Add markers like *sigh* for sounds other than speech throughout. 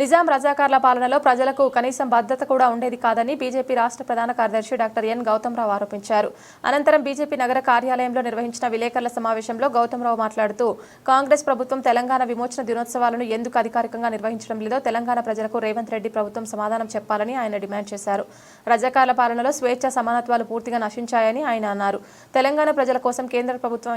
నిజాం రజాకార్ల పాలనలో ప్రజలకు కనీసం భద్రత కూడా ఉండేది కాదని బీజేపీ రాష్ట్ర ప్రధాన కార్యదర్శి డాక్టర్ ఎన్ గౌతమ్రావు ఆరోపించారు. అనంతరం బీజేపీ నగర కార్యాలయంలో నిర్వహించిన విలేకరుల సమావేశంలో గౌతమ్రావు మాట్లాడుతూ కాంగ్రెస్ ప్రభుత్వం తెలంగాణ విమోచన దినోత్సవాలను ఎందుకు అధికారికంగా నిర్వహించడం లేదో తెలంగాణ ప్రజలకు రేవంత్ రెడ్డి ప్రభుత్వం సమాధానం చెప్పాలని ఆయన డిమాండ్ చేశారు. రజాకార్ల పాలనలో స్వేచ్ఛ సమానత్వాలు పూర్తిగా నశించాయని ఆయన అన్నారు. తెలంగాణ ప్రజల కోసం కేంద్ర ప్రభుత్వం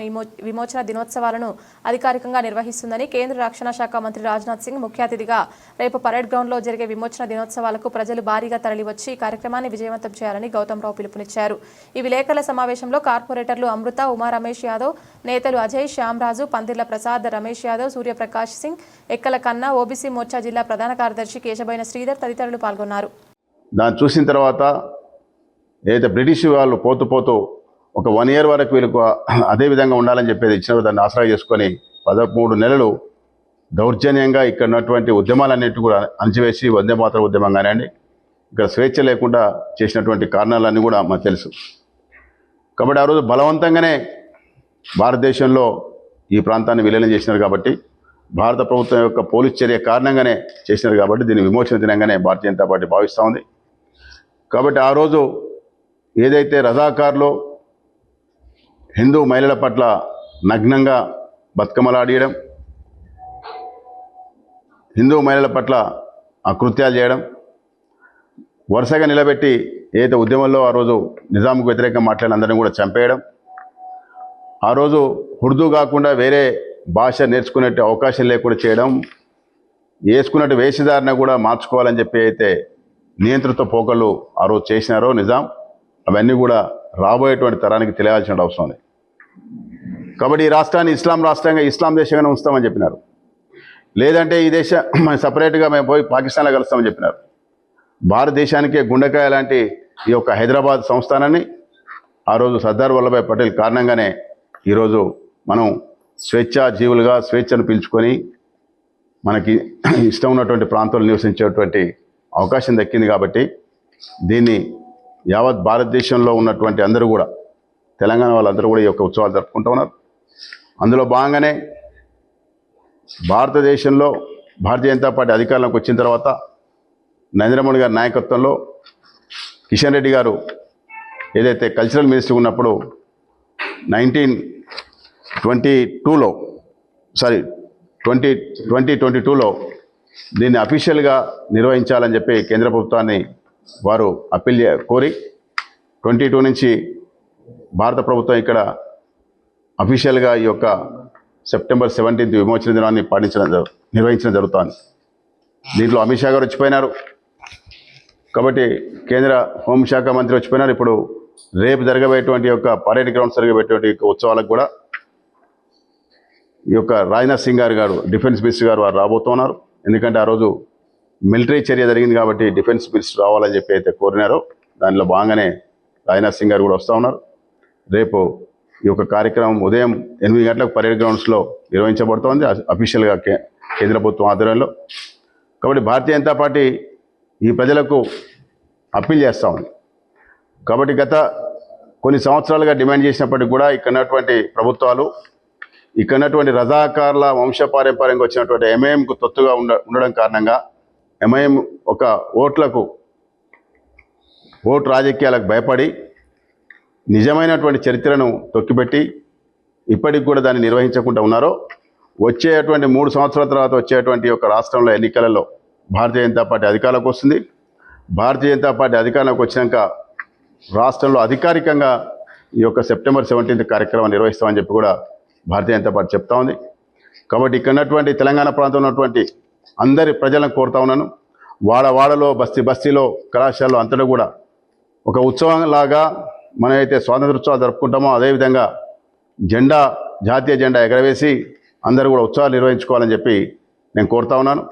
విమోచన దినోత్సవాలను అధికారికంగా నిర్వహిస్తుందని కేంద్ర రక్షణ శాఖ మంత్రి రాజ్నాథ్ సింగ్ ముఖ్య అతిథిగా రేపు పరేడ్ గ్రౌండ్లో జరిగే విమోచన దినోత్సవాలకు ప్రజలు భారీగా తరలివచ్చి ఈ కార్యక్రమాన్ని విజయవంతం చేయాలని గౌతమ్రావు పిలుపునిచ్చారు. ఈ విలేకరుల సమావేశంలో కార్పొరేటర్లు అమృత ఉమా రమేష్ యాదవ్ నేతలు అజయ్ శ్యామరాజు పందిర్ల ప్రసాద్ రమేష్ యాదవ్ సూర్యప్రకాష్ సింగ్ ఎక్కల కన్నా ఓబీసీ మోర్చా జిల్లా ప్రధాన కార్యదర్శి కేశబైన శ్రీధర్ తదితరులు పాల్గొన్నారు. దాన్ని చూసిన తర్వాత ఏదైతే బ్రిటిష్ వాళ్ళు పోతూ పోతూ ఒక వన్ ఇయర్ వరకు వీళ్ళకు అదే విధంగా ఉండాలని చెప్పేది ఇచ్చిన దాన్ని ఆసరా చేసుకొని పదమూడు నెలలు దౌర్జన్యంగా ఇక్కడ ఉన్నటువంటి ఉద్యమాలన్నింటి కూడా అణచివేసి వందే మాత్ర ఉద్యమం కానివ్వండి ఇక్కడ స్వేచ్ఛ లేకుండా చేసినటువంటి కారణాలన్నీ కూడా మనకు తెలుసు. కాబట్టి ఆ రోజు బలవంతంగానే భారతదేశంలో ఈ ప్రాంతాన్ని విలీనం చేసినారు కాబట్టి భారత ప్రభుత్వం యొక్క పోలీస్ చర్య కారణంగానే చేసినారు కాబట్టి దీన్ని విమోచన దినంగానే భారతీయ జనతా పార్టీ భావిస్తూ ఉంది. కాబట్టి ఆ రోజు ఏదైతే రజాకారులు హిందూ మహిళల పట్ల నగ్నంగా బతుకమ్మలాడియడం హిందూ మహిళల పట్ల అకృత్యాలు చేయడం వరుసగా నిలబెట్టి ఏదైతే ఉద్యమంలో ఆ రోజు నిజాంకు వ్యతిరేకంగా మాట్లాడిన అందరినీ కూడా చంపేయడం ఆ రోజు ఉర్దూ కాకుండా వేరే భాష నేర్చుకునే అవకాశం లేకుండా చేయడం వేసుకున్నట్టు వేషధారణ కూడా మార్చుకోవాలని చెప్పి అయితే నియంత్రిత పోకళ్ళు ఆ రోజు చేసినారో నిజాం అవన్నీ కూడా రాబోయేటువంటి తరానికి తెలియాల్సిన అవసరం ఉంది. కాబట్టి ఈ రాష్ట్రాన్ని ఇస్లాం రాష్ట్రంగా ఇస్లాం దేశంగానే ఉంచుతామని చెప్పినారు. లేదంటే ఈ దేశ *clears throat* మనం సపరేట్గా మేము పోయి పాకిస్తాన్లో కలుస్తామని చెప్పినారు. భారతదేశానికే గుండెకాయ లాంటి ఈ యొక్క హైదరాబాద్ సంస్థానాన్ని ఆ రోజు సర్దార్ వల్లభాయ్ పటేల్ కారణంగానే ఈరోజు మనం స్వేచ్ఛా జీవులుగా స్వేచ్ఛను పీల్చుకొని మనకి *clears throat* ఇష్టం ఉన్నటువంటి ప్రాంతాల్లో నివసించేటువంటి అవకాశం దక్కింది కాబట్టి దీన్ని యావత్ భారతదేశంలో ఉన్నటువంటి అందరూ కూడా తెలంగాణ వాళ్ళందరూ కూడా ఈ యొక్క ఉత్సవాలు జరుపుకుంటూ ఉన్నారు. అందులో భాగంగానే భారతదేశంలో భారతీయ జనతా పార్టీ అధికారంలోకి వచ్చిన తర్వాత నరేంద్ర మోడీ గారి నాయకత్వంలో కిషన్ రెడ్డి గారు ఏదైతే కల్చరల్ మినిస్టర్ ఉన్నప్పుడు నైన్టీన్ ట్వంటీ టూలో సారీ ట్వంటీ ట్వంటీ ట్వంటీ టూలో దీన్ని అఫీషియల్గా నిర్వహించాలని చెప్పి కేంద్ర ప్రభుత్వాన్ని వారు అప్పీల్ కోరి ట్వంటీ టూ నుంచి భారత ప్రభుత్వం ఇక్కడ అఫీషియల్గా ఈ యొక్క సెప్టెంబర్ సెవెంటీన్త్ విమోచన దినాన్ని పాటించడం నిర్వహించడం జరుగుతుంది. దీంట్లో అమిత్ షా గారు వచ్చిపోయినారు. కాబట్టి కేంద్ర హోంశాఖ మంత్రి వచ్చిపోయినారు. ఇప్పుడు రేపు జరగబోయేటువంటి యొక్క పరేడ్ గ్రౌండ్స్ జరగబోయేటువంటి ఉత్సవాలకు కూడా ఈ యొక్క రాజ్నాథ్ సింగ్ గారు గారు డిఫెన్స్ మినిస్టర్ గారు వారు రాబోతున్నారు ఎందుకంటే ఆ రోజు మిలిటరీ చర్య జరిగింది కాబట్టి డిఫెన్స్ మినిస్టర్ రావాలని చెప్పి అయితే కోరినారో. దానిలో బాగానే రాజ్నాథ్ సింగ్ గారు కూడా వస్తూ ఉన్నారు. రేపు ఈ యొక్క కార్యక్రమం ఉదయం ఎనిమిది గంటలకు పరేడ్ గ్రౌండ్స్లో నిర్వహించబడుతోంది. అఫీషియల్గా కేంద్ర ప్రభుత్వం ఆధ్వర్యంలో. కాబట్టి భారతీయ జనతా పార్టీ ఈ ప్రజలకు అప్పీల్ చేస్తూ ఉంది. కాబట్టి గత కొన్ని సంవత్సరాలుగా డిమాండ్ చేసినప్పటికీ కూడా ఇక్కడ ఉన్నటువంటి ప్రభుత్వాలు ఇక్కడ ఉన్నటువంటి రజాకార్ల వంశపారంపర్యంగా వచ్చినటువంటి ఎంఐఎంకు తొత్తుగా ఉండ ఉండడం కారణంగా ఎంఐఎం ఒక ఓట్లకు ఓటు రాజకీయాలకు భయపడి నిజమైనటువంటి చరిత్రను తొక్కిపెట్టి ఇప్పటికి కూడా దాన్ని నిర్వహించకుండా ఉన్నారో వచ్చేటువంటి మూడు సంవత్సరాల తర్వాత వచ్చేటువంటి ఒక రాష్ట్రంలో ఎన్నికలలో భారతీయ జనతా పార్టీ అధికారంలోకి వస్తుంది. భారతీయ జనతా పార్టీ అధికారంలోకి వచ్చినాక రాష్ట్రంలో అధికారికంగా ఈ యొక్క సెప్టెంబర్ సెవెంటీన్త్ కార్యక్రమం నిర్వహిస్తామని చెప్పి కూడా భారతీయ జనతా పార్టీ చెప్తా ఉంది. కాబట్టి ఇక్కడ ఉన్నటువంటి తెలంగాణ ప్రాంతంలో ఉన్నటువంటి అందరి ప్రజలను కోరుతా ఉన్నాను. వాడ వాడలో బస్తీ బస్తీలో కళాశాలలో అంతటా కూడా ఒక ఉత్సవం మనమైతే మనం అయితే స్వాతంత్రోత్సవాలు జరుపుకుంటామో అదేవిధంగా జెండా జాతీయ జెండా ఎగరవేసి అందరూ కూడా ఉత్సవాలు నిర్వహించుకోవాలని చెప్పి నేను కోరుతా ఉన్నాను.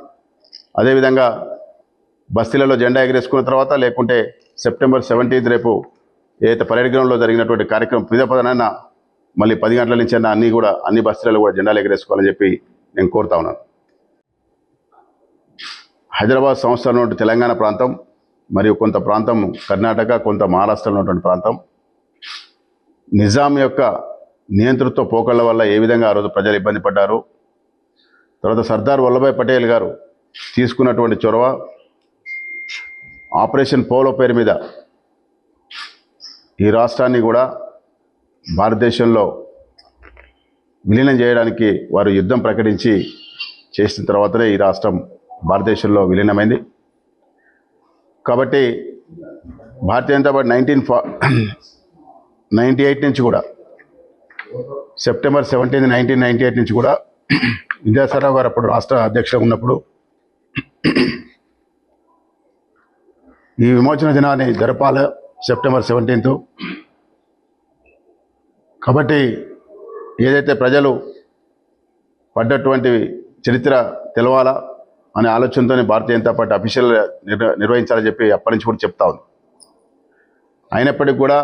అదేవిధంగా బస్తీలలో జెండా ఎగరేసుకున్న తర్వాత లేకుంటే సెప్టెంబర్ సెవెంటీన్త్ రేపు ఏదైతే పరేడ్ గ్రౌండ్లో జరిగినటువంటి కార్యక్రమం పిదపదనైనా మళ్ళీ పది గంటల నుంచి అన్న అన్నీ కూడా అన్ని బస్తీలలో కూడా జెండాలు ఎగరేసుకోవాలని చెప్పి నేను కోరుతా ఉన్నాను. హైదరాబాద్ సంస్థలో ఉన్నటువంటి తెలంగాణ ప్రాంతం మరియు కొంత ప్రాంతం కర్ణాటక కొంత మహారాష్ట్రలో ఉన్నటువంటి ప్రాంతం నిజాం యొక్క నియంతృత్వ పోకళ్ళ వల్ల ఏ విధంగా ఆ రోజు ప్రజలు ఇబ్బంది పడ్డారు? తర్వాత సర్దార్ వల్లభాయ్ పటేల్ గారు తీసుకున్నటువంటి చొరవ ఆపరేషన్ పోలో పేరు మీద ఈ రాష్ట్రాన్ని కూడా భారతదేశంలో విలీనం చేయడానికి వారు యుద్ధం ప్రకటించి చేసిన తర్వాతనే ఈ రాష్ట్రం భారతదేశంలో విలీనమైంది. కాబట్టి భారతీయ జనతా పార్టీ నైన్టీన్ ఫా నైంటీ ఎయిట్ నుంచి కూడా. September seventeen nineteen ninety eight నుంచి కూడా విద్యాసారావు గారు అప్పుడు రాష్ట్ర అధ్యక్షులు ఉన్నప్పుడు ఈ విమోచన దినాన్ని జరపాలి సెప్టెంబర్ సెవెంటీన్త్. కాబట్టి ఏదైతే ప్రజలు పడ్డటువంటి చరిత్ర తెలవాలా అనే ఆలోచనతోనే భారతీయ జనతా పార్టీ అఫీషియల్ నిర్వ నిర్వహించాలని చెప్పి అప్పటి నుంచి కూడా చెప్తా ఉంది. అయినప్పటికీ కూడా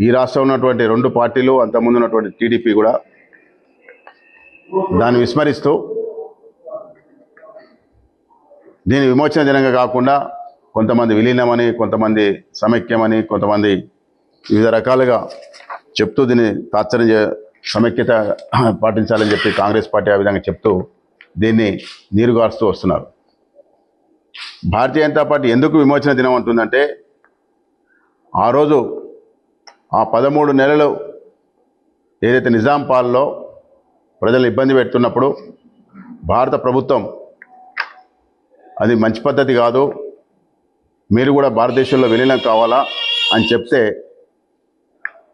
ఈ రాష్ట్రంలో ఉన్నటువంటి రెండు పార్టీలు అంతకుముందు ఉన్నటువంటి టీడీపీ కూడా దాన్ని విస్మరిస్తూ దీని విమోచన దినంగా కాకుండా కొంతమంది విలీనమని కొంతమంది సమైక్యమని కొంతమంది వివిధ రకాలుగా చెప్తూ దీన్ని తాత్సర్యం చే- సమైక్యత *clears throat* పాటించాలని చెప్పి కాంగ్రెస్ పార్టీ ఆ విధంగా చెప్తూ దీన్ని నీరుగారుస్తూ వస్తున్నారు. భారతీయ జనతా పార్టీ ఎందుకు విమోచన దినం అంటుందంటే ఆ రోజు ఆ పదమూడు నెలలు ఏదైతే నిజాం పాలలో ప్రజలు ఇబ్బంది పెడుతున్నప్పుడు భారత ప్రభుత్వం అది మంచి పద్ధతి కాదు. మీరు కూడా భారతదేశంలో విలీనం కావాలా అని చెప్తే